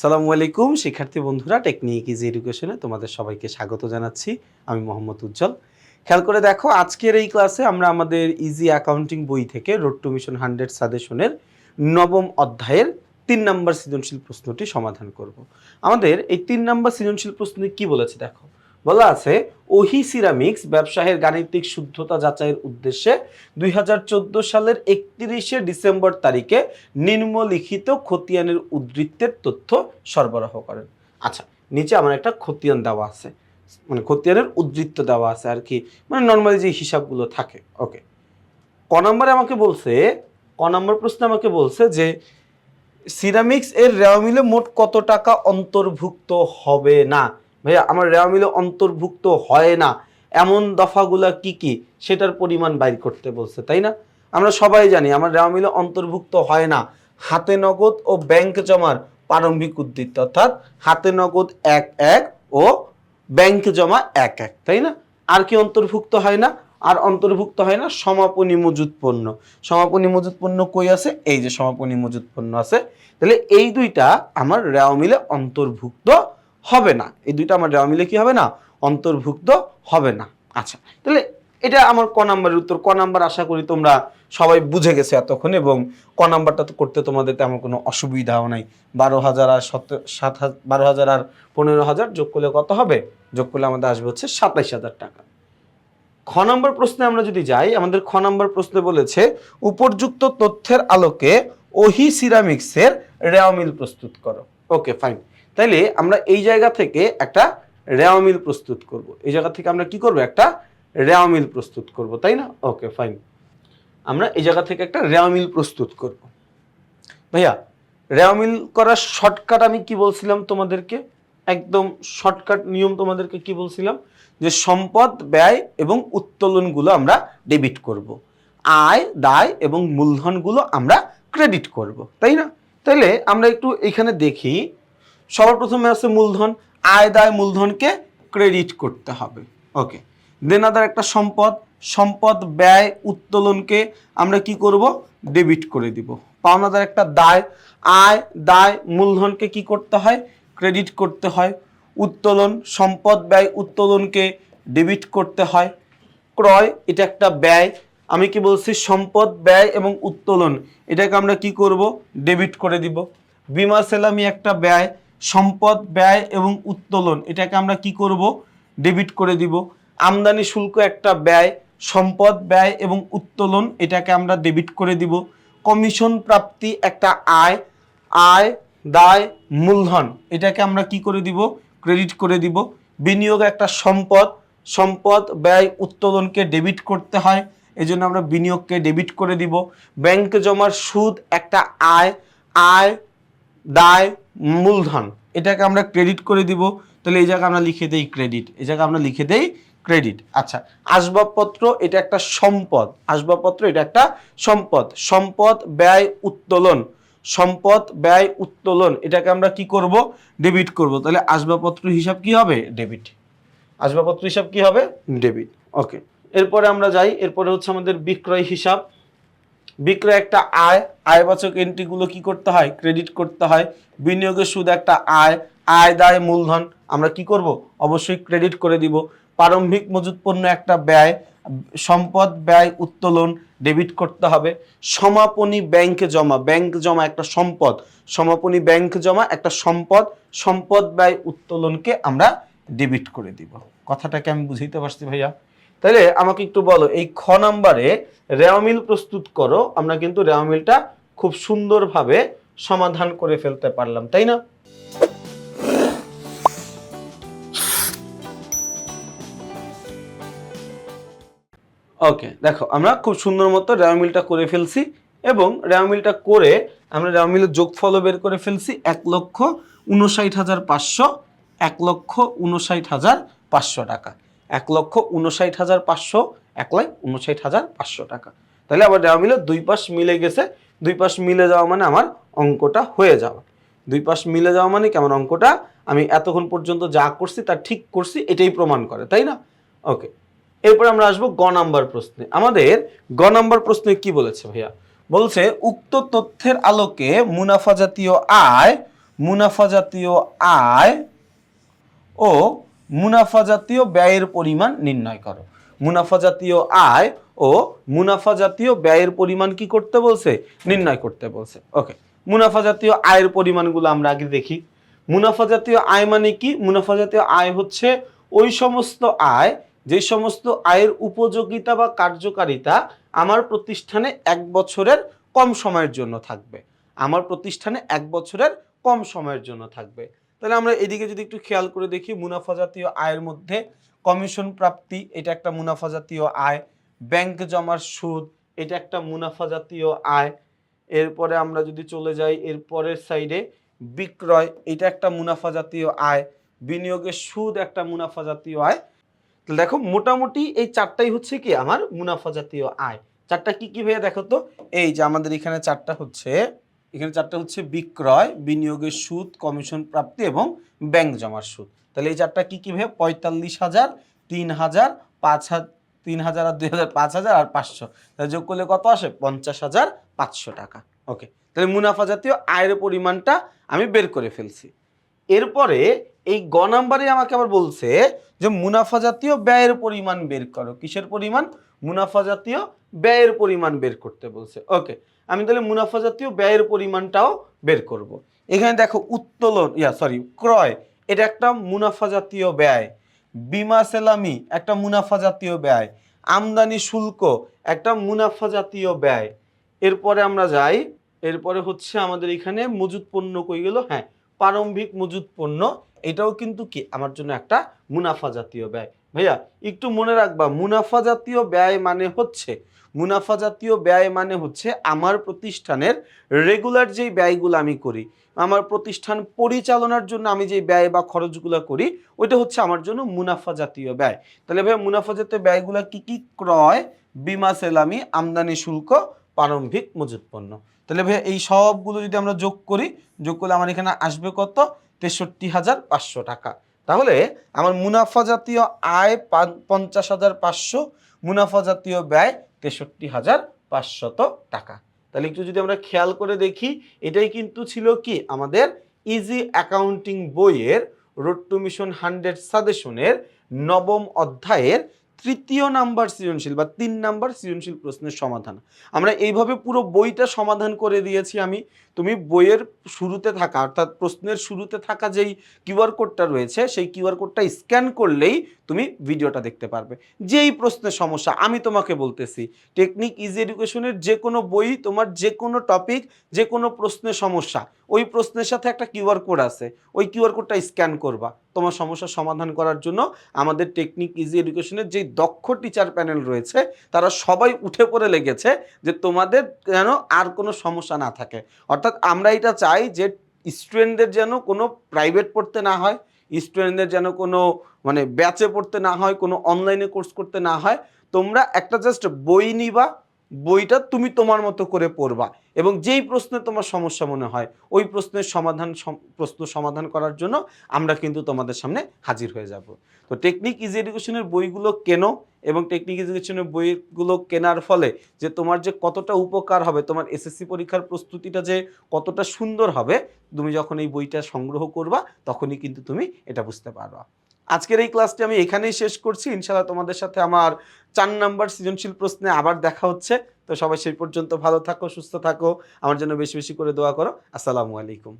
সালামু আলাইকুম, শিক্ষার্থী বন্ধুরা টেকনিক ইজি এডুকেশনে তোমাদের সবাইকে স্বাগত জানাচ্ছি। আমি মোহাম্মদ উজ্জ্বল। খেয়াল করে দেখো, আজকের এই ক্লাসে আমরা আমাদের ইজি অ্যাকাউন্টিং বই থেকে রোড টু মিশন হান্ড্রেড সাজেশনের নবম অধ্যায়ের তিন নম্বর সৃজনশীল প্রশ্নটি সমাধান করব। আমাদের এই তিন নম্বর সৃজনশীল প্রশ্ন কি বলেছে দেখো বলা আছে, ওহি সিরামিক্স ব্যবসায়ের গাণিতিক শুদ্ধতা যাচাইয়ের উদ্দেশ্যে দুই হাজার চোদ্দ সালের একত্রিশে ডিসেম্বর তারিখে নিম্নলিখিত খতিয়ানের উদ্ধৃত্তের তথ্য সরবরাহ করেন। আচ্ছা নিচে আমার একটা খতিয়ান দেওয়া আছে। মানে খতিয়ানের উদ্বৃত্ত দেওয়া আছে আর কি। মানে নর্মালি যে হিসাবগুলো থাকে। ওকে ক নম্বরে আমাকে বলছে, ক নম্বর প্রশ্নে আমাকে বলছে যে, সিরামিক্স এর রেওয়া মিলে মোট কত টাকা অন্তর্ভুক্ত হবে না? ভাইয়া, আমার রেওয়া মিলে অন্তর্ভুক্ত হয় না। এমন দফাগুলা কি কি? সেটার পরিমাণ বাইর করতে বলছে, তাই না? আমরা সবাই জানি, আমার রেওয়া মিলে অন্তর্ভুক্ত হয় না। হাতে নগদ ও ব্যাংক জমার প্রারম্ভিক উদ্বৃত্ত অর্থাৎ হাতে নগদ এক এক ও ব্যাংক জমা এক এক, তাই না? আর কি অন্তর্ভুক্ত হয় না? আর অন্তর্ভুক্ত হয় না সমাপনী মজুত পণ্য। সমাপনী মজুত পণ্য কই আছে? এই যে সমাপনী মজুত পণ্য আছে। তাহলে এই দুইটা আমার রেওয়া মিলে অন্তর্ভুক্ত হবে না। এই দুইটা আমার রেওয়া মিলে কি হবে না? অন্তর্ভুক্ত হবে না। আচ্ছা তাহলে এটা আমার ক নাম্বারের উত্তর। ক নাম্বার আশা করি তোমরা সবাই বুঝে গেছে এতক্ষণ এবং ক নাম্বারটা তো করতে তোমাদের তেমন কোনো অসুবিধাও নাই। বারো হাজার আর সত সাত বারো হাজার আর পনেরো হাজার যোগ করলে কত হবে? যোগ করলে আমাদের আসবে হচ্ছে সাতাইশ হাজার টাকা। খ নম্বর প্রশ্নে আমরা যদি যাই, আমাদের খ নম্বর প্রশ্নে বলেছে, উপযুক্ত তথ্যের আলোকে ওহি সিরামিক্সের রেওমিল প্রস্তুত করো। Okay, fine. তাইলে আমরা এই জায়গা থেকে একটা রেওমিল প্রস্তুত করব। এই জায়গা থেকে আমরা কি করব? একটা রেওমিল প্রস্তুত করব, তাই না? Okay, fine. আমরা এই জায়গা থেকে একটা রেওমিল প্রস্তুত করব। ভাইয়া রেওমিল করার শর্টকাট আমি কি বলছিলাম তোমাদেরকে? একদম শর্টকাট নিয়ম তোমাদেরকে কি বলছিলাম? যে সম্পদ, ব্যয় এবং উত্তোলনগুলো আমরা ডেবিট করব। আয়, দায় এবং মূলধনগুলো আমরা ক্রেডিট করব, তাই না? তাইলে আমরা একটু এখানে দেখি সবার প্রথমে আছে মূলধন, আয় দায় মূলধনকে ক্রেডিট করতে হবে। ওকে দেন আদার একটা সম্পদ সম্পদ ব্যয় উত্তোলনকে আমরা কি করব? ডেবিট করে দিব। পাওনাদার একটা দায়, আয় দায় মূলধনকে কি করতে হয়? ক্রেডিট করতে হয়। উত্তোলন, সম্পদ ব্যয় উত্তোলনকে ডেবিট করতে হয়। ক্রয়, এটা একটা ব্যয়। আমি কি বলছি? সম্পদ ব্যয় এবং উত্তোলন, এটাকে আমরা কি করব? ডেবিট করে দিব। বিমা, সেলামি একটা ব্যয়। সম্পদ, ব্যয় এবং উত্তোলন, এটাকে আমরা কি করব? ডেবিট করে দিব। আমদানি শুল্ক একটা ব্যয়, সম্পদ, ব্যয় এবং উত্তোলন, এটাকে আমরা ডেবিট করে দিব। কমিশন প্রাপ্তি একটা আয় আয়, দায়, মূলধন, এটাকে আমরা কি করে দিব? ক্রেডিট করে দিব। বিনিয়োগ একটা সম্পদ সম্পদ, ব্যয়, উত্তোলনকে ডেবিট করতে হয় এই জন্য আমরা বিনিয়োগকে ডেবিট করে দিব। ব্যাংক জমার সুদ একটা আয় আয় দায় মূলধন। এটাকে আমরা ক্রেডিট করে দিব। তাহলে এই জায়গায় আমরা লিখে দেই ক্রেডিট এই জায়গায় আমরা লিখে দেই ক্রেডিট আচ্ছা আসবাবপত্র এটা একটা সম্পদ। আসবাবপত্র এটা একটা সম্পদ। সম্পদ ব্যয় উত্তোলন। সম্পদ ব্যয় উত্তোলন এটাকে আমরা কি করব? ডেবিট করব। তাহলে আসবাবপত্র হিসাব কি হবে? ডেবিট আসবাবপত্র হিসাব কি হবে? ডেবিট ওকে এরপরে আমরা যাই। এরপরে হচ্ছে আমাদের বিক্রয় হিসাব। বিক্রয় একটা আয়, আয়বাচক এন্ট্রিগুলো কি করতে হয়? ক্রেডিট করতে হয়। বিনিয়োগের সুদ একটা আয় আয় দায় মূলধন। আমরা কি করব? অবশ্যই ক্রেডিট করে দিব। প্রারম্ভিক মজুত পণ্য একটা ব্যয়, সম্পদ ব্যয় উত্তোলন ডেবিট করতে হবে। সমাপনী ব্যাংকে জমা ব্যাংক জমা একটা সম্পদ। সমাপনী ব্যাংক জমা একটা সম্পদ সম্পদ ব্যয় উত্তোলনকে আমরা ডেবিট করে দিব। কথাটাকে আমি বুঝাইতে পারছি ভাইয়া। তাহলে আমাকে একটু বলো, এই খ নাম্বারে রেওমিল প্রস্তুত করো, আমরা কিন্তু রেওমিলটা খুব সুন্দরভাবে সমাধান করে ফেলতে পারলাম, তাই না? ওকে, দেখো, আমরা খুব সুন্দর মতো রেওমিলটা করে ফেলছি এবং রেওমিলটা করে আমরা রেওমিলের যোগফলও বের করে ফেলছি এক লক্ষ উনষাট হাজার পাঁচশো, এক লক্ষ উনষাট হাজার পাঁচশো টাকা। এক লক্ষ উনষাট হাজার পাঁচশো, এক লাখ উনষাট হাজার পাঁচশো টাকা। তাহলে আবার দেওয়া মিলে দুই পাশ মিলে গেছে। দুই পাশ মিলে যাওয়া মানে আমার অঙ্কটা হয়ে যাওয়া দুই পাশ মিলে যাওয়া মানে কেমন অঙ্কটা আমি এতক্ষণ পর্যন্ত যা করছি তা ঠিক করছি, এটাই প্রমাণ করে, তাই না? ওকে। এরপর আমরা আসব গ নাম্বার প্রশ্নে। আমাদের গ নাম্বার প্রশ্নে কি বলেছে ভাইয়া? বলছে, উক্ত তথ্যের আলোকে মুনাফা জাতীয় আয়, মুনাফা জাতীয় আয় ও মুনাফা জাতীয় ব্যয়ের পরিমাণ নির্ণয় করো। মুনাফা জাতীয় আয় ও মুনাফা জাতীয় ব্যয়ের পরিমাণ কি করতে বলছে? নির্ণয় করতে বলছে। ওকে মুনাফা জাতীয় আয়ের পরিমাণগুলো আমরা আগে দেখি। মুনাফা জাতীয় আয় মানে কি? মুনাফা জাতীয় আয় হচ্ছে ওই সমস্ত আয়, যে সমস্ত আয়ের উপযোগিতা বা কার্যকারিতা আমার প্রতিষ্ঠানে এক বছরের কম সময়ের জন্য থাকবে। আমার প্রতিষ্ঠানে এক বছরের কম সময়ের জন্য থাকবে। তাহলে আমরা এদিকে যদি একটু খেয়াল করে দেখি, মুনাফা জাতীয় আয়ের মধ্যে কমিশন প্রাপ্তি, এটা একটা মুনাফা জাতীয় আয়। ব্যাংক জমার সুদ, এটা একটা মুনাফা জাতীয় আয়। এরপরে আমরা যদি চলে যাই এর পরের সাইডে বিক্রয়, এটা একটা মুনাফা জাতীয় আয়। বিনিয়োগের সুদ একটা মুনাফা জাতীয় আয়। তাহলে দেখো, মোটামুটি এই চারটাই হচ্ছে কি? আমার মুনাফা জাতীয় আয়। চারটা কি কি ভাইয়া দেখো তো? এই যে আমাদের এখানে চারটা হচ্ছে এখানে চারটা হচ্ছে বিক্রয়, বিনিয়োগের সুদ, কমিশন প্রাপ্তি এবং ব্যাংক জমার সুদ। তাহলে এই চারটা কী কি ভাইয়া পঁয়তাল্লিশ হাজার, তিন হাজার, পাঁচ হাজার তিন হাজার আর দুই হাজার, পাঁচ হাজার আর পাঁচশো। তাহলে যোগ করলে কত আসে? পঞ্চাশ হাজার পাঁচশো টাকা। ওকে, তাহলে মুনাফা জাতীয় আয়ের পরিমাণটা আমি বের করে ফেলছি। এরপরে এই গ নাম্বারে আমাকে আবার বলছে যে মুনাফা জাতীয় ব্যয়ের পরিমাণ বের করো। কিসের পরিমাণ? মুনাফা জাতীয় ব্যয়ের পরিমাণ বের করতে বলছে। ওকে আমি তাহলে মুনাফা জাতীয় ব্যয়ের পরিমাণটাও বের করব। এখানে দেখো উত্তোলন, ইয়া সরি ক্রয়, এটা একটা মুনাফা জাতীয় ব্যয়। বিমা সেলামি, একটা মুনাফা জাতীয় ব্যয়। আমদানি শুল্ক, একটা মুনাফা জাতীয় ব্যয়। এরপরে আমরা যাই, এরপরে হচ্ছে আমাদের এখানে মজুদ পণ্য কই গেল? হ্যাঁ প্রারম্ভিক মজুদ পণ্য, এটাও কিন্তু কি? আমার জন্য একটা মুনাফা জাতীয় ব্যয়। ভাইয়া, একটু মনে রাখবা, মুনাফা জাতীয় ব্যয় মানে হচ্ছে, মুনাফা জাতীয় ব্যয় মানে হচ্ছে আমার প্রতিষ্ঠানের রেগুলার যেই ব্যয়গুলো আমি করি, আমার প্রতিষ্ঠান পরিচালনার জন্য আমি যে ব্যয় বা খরচগুলো করি, ওইটা হচ্ছে আমার জন্য মুনাফা জাতীয় ব্যয়। তাহলে ভাইয়া, মুনাফা জাতীয় ব্যয়গুলো কি কি ক্রয়, বিমা, সেলামি, আমদানি, শুল্ক, প্রারম্ভিক মজুত পণ্য তাহলে ভাইয়া, এই সবগুলো যদি আমরা যোগ করি, যোগ করলে আমার এখানে আসবে কত? তেষট্টি হাজার পাঁচশো টাকা। তাহলে আমার মুনাফা জাতীয় আয় পঞ্চাশ হাজার পাঁচশো, মুনাফা জাতীয় ব্যয় তেষট্টি হাজার পাঁচশত টাকা। তাহলে একটু যদি আমরা খেয়াল করে দেখি, এটাই কিন্তু ছিল কি? আমাদের ইজি অ্যাকাউন্টিং বইয়ের রোড টু মিশন হান্ড্রেড সাজেশনের নবম অধ্যায়ের তৃতীয় নাম্বার সৃজনশীল বা তিন নাম্বার সৃজনশীল প্রশ্নের সমাধান। আমরা এইভাবে পুরো বইটা সমাধান করে দিয়েছি আমি। তুমি বইয়ের শুরুতে থাকা, অর্থাৎ প্রশ্নের শুরুতে থাকা যেই কিউআর কোডটা রয়েছে, সেই কিউআর কোডটা স্ক্যান করলেই তুমি ভিডিওটা দেখতে পারবে। যেই প্রশ্নের সমস্যা আমি তোমাকে বলতেছি টেকনিক ইজি এডুকেশনের যে কোনো বই, তোমার যে কোনো টপিক যে কোনো প্রশ্নের সমস্যা, ওই প্রশ্নের সাথে একটা কিউআর কোড আছে। ওই কিউআর কোডটা স্ক্যান করবা। তোমার সমস্যার সমাধান করার জন্য আমাদের টেকনিক ইজি এডুকেশনের যেই দক্ষ টিচার প্যানেল রয়েছে, তারা সবাই উঠে পড়ে লেগেছে যে তোমাদের যেন আর কোনো সমস্যা না থাকে। অর্থাৎ আমরা এটা চাই যে স্টুডেন্টদের যেন কোনো প্রাইভেট পড়তে না হয় স্টুডেন্টদের যেন কোনো মানে ব্যাচে পড়তে না হয়, কোনো অনলাইনে কোর্স করতে না হয়, তোমরা একটা জাস্ট বই নিবা বইটা তুমি তোমার মতো করে পড়বা। এবং যেই প্রশ্নে তোমার সমস্যা মনে হয়, ওই প্রশ্নের সমাধান সম- প্রশ্ন সমাধান করার জন্য আমরা কিন্তু তোমাদের সামনে হাজির হয়ে যাব। তো টেকনিক ইজি এডুকেশনের বইগুলো কেনো এবং টেকনিক এডুকেশনের বইগুলো কেনার ফলে যে তোমার যে কতটা উপকার হবে, তোমার এসএসসি পরীক্ষার প্রস্তুতিটা যে কতটা সুন্দর হবে, তুমি যখন এই বইটা সংগ্রহ করবা, তখনই কিন্তু তুমি এটা বুঝতে পারবা। আজকের এই ক্লাসটি আমি এখানেই শেষ করছি। ইনশাআল্লাহ তোমাদের সাথে আমার চার নাম্বার সৃজনশীল প্রশ্নে আবার দেখা হচ্ছে। তো সবাই সেই পর্যন্ত ভালো থাকো, সুস্থ থাকো। আমার জন্য বেশি বেশি করে দোয়া করো। আসসালামু আলাইকুম।